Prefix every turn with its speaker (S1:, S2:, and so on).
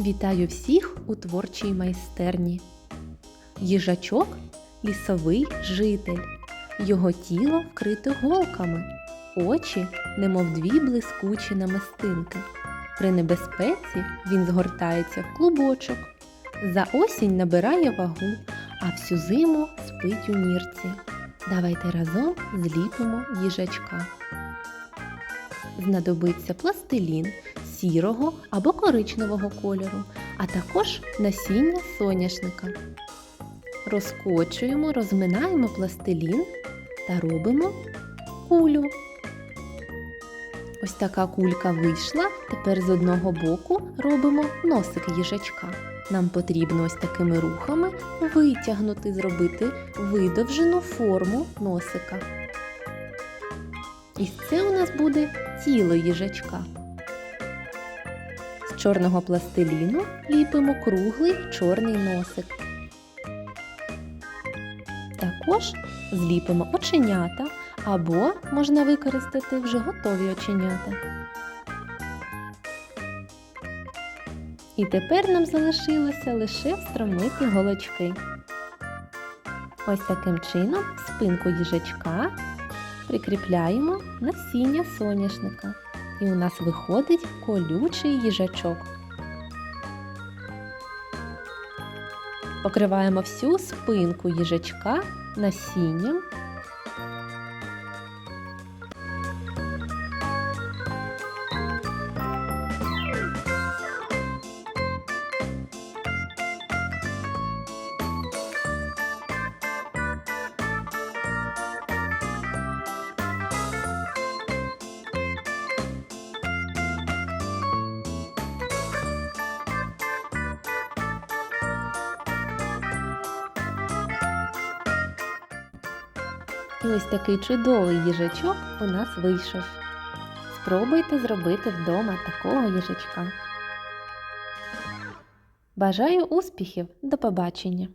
S1: Вітаю всіх у творчій майстерні. Їжачок лісовий житель. Його тіло вкрите голками, очі, немов дві блискучі намистинки. При небезпеці він згортається в клубочок. За осінь набирає вагу, а всю зиму спить у нірці. Давайте разом зліпимо їжачка. Знадобиться пластилін сірого або коричневого кольору, а також насіння соняшника. Розкочуємо, розминаємо пластилін та робимо кулю. Ось така кулька вийшла. Тепер з одного боку робимо носик їжачка. Нам потрібно ось такими рухами витягнути, зробити видовжену форму носика. І це у нас буде тіло їжачка. Чорного пластиліну ліпимо круглий чорний носик. Також зліпимо оченята або можна використати вже готові оченята. І тепер нам залишилося лише встромити голочки. Ось таким чином спинку їжачка прикріпляємо насіння соняшника. І у нас виходить колючий їжачок. Покриваємо всю спинку їжачка насінням. І ось такий чудовий їжачок у нас вийшов. Спробуйте зробити вдома такого їжачка. Бажаю успіхів! До побачення!